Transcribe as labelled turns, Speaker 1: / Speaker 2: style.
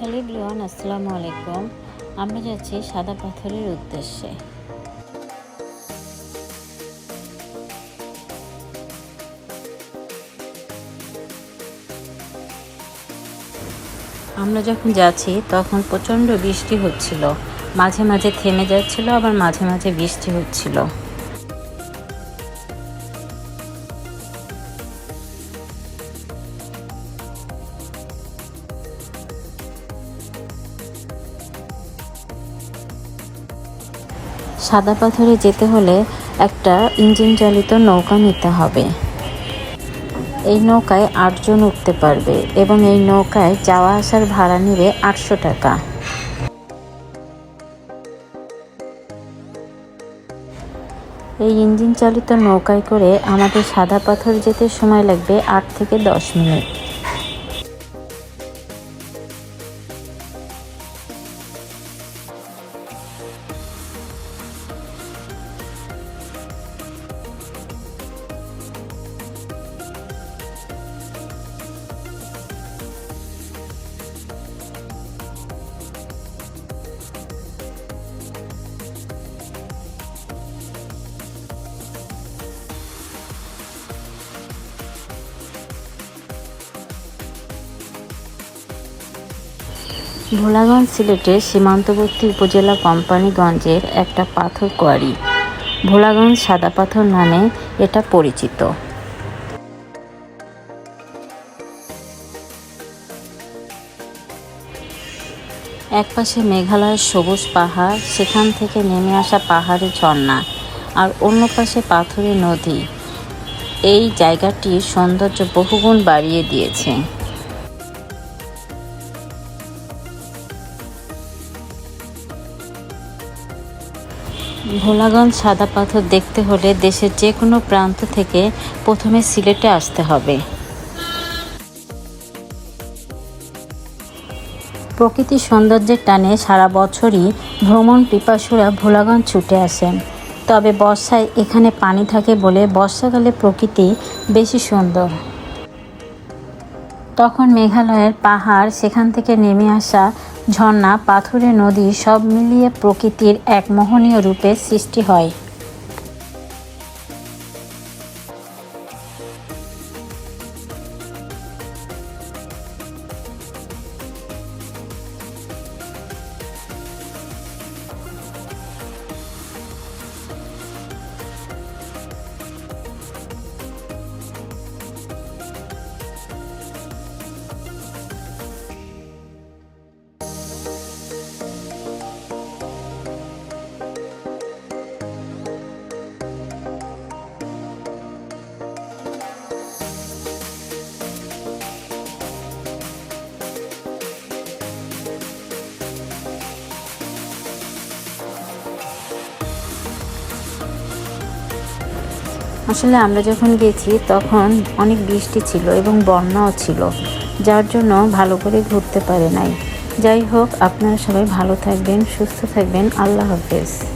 Speaker 1: Hello ব্রিওয়ান আসসালামু আলাইকুম। আমরা যাচ্ছি সাদা পাথরের উদ্দেশ্যে। আমরা যখন যাচ্ছি, তখন প্রচণ্ড বৃষ্টি হচ্ছিল। মাঝে মাঝে থেমে যাচ্ছিল, আবার মাঝে মাঝে বৃষ্টি হচ্ছিল। সাদা পাথরে যেতে হলে একটা ইঞ্জিন চালিত নৌকা নিতে হবে। এই নৌকায় আটজন উঠতে পারবে এবং এই নৌকায় যাওয়া আসার ভাড়া নেবে আটশো টাকা। এই ইঞ্জিন চালিত নৌকায় করে আমাদের সাদা পাথর যেতে সময় লাগবে আট থেকে দশ মিনিট। ভোলাগঞ্জ সিলেটের সীমান্তবর্তী উপজেলা কোম্পানিগঞ্জের একটা পাথর কোয়ারি। ভোলাগঞ্জ সাদা পাথর নামে এটা পরিচিত। একপাশে মেঘালয়ের সবুজ পাহাড়, সেখান থেকে নেমে আসা পাহাড়ের ঝর্ণা আর অন্য পাশে পাথরের নদী। এই জায়গাটির সৌন্দর্য বহুগুণ বাড়িয়ে দিয়েছে। ভোলাগঞ্জ সাদা পাথর দেখতে হলে দেশের যে কোনো প্রান্ত থেকে প্রথমে সিলেটে আসতে হবে। প্রকৃতির সৌন্দর্যের টানে সারা বছরই ভ্রমণ পিপাসুরা ভোলাগঞ্জ ছুটে আসেন। তবে বর্ষায় এখানে পানি থাকে বলে বর্ষাকালে প্রকৃতি বেশি সুন্দর। তখন মেঘালয়ের পাহাড় সেখান থেকে নেমে আসা ঝর্ণা, পাথুরে নদী সব মিলিয়ে প্রকৃতির এক মোহনীয় রূপের সৃষ্টি হয়। আসলে আমরা যখন গেছি, তখন অনেক বৃষ্টি ছিল এবং বন্যাও ছিল, যার জন্য ভালো করে ঘুরতে পারে নাই। যাই হোক, আপনারা সবাই ভালো থাকবেন, সুস্থ থাকবেন। আল্লাহ হাফেজ।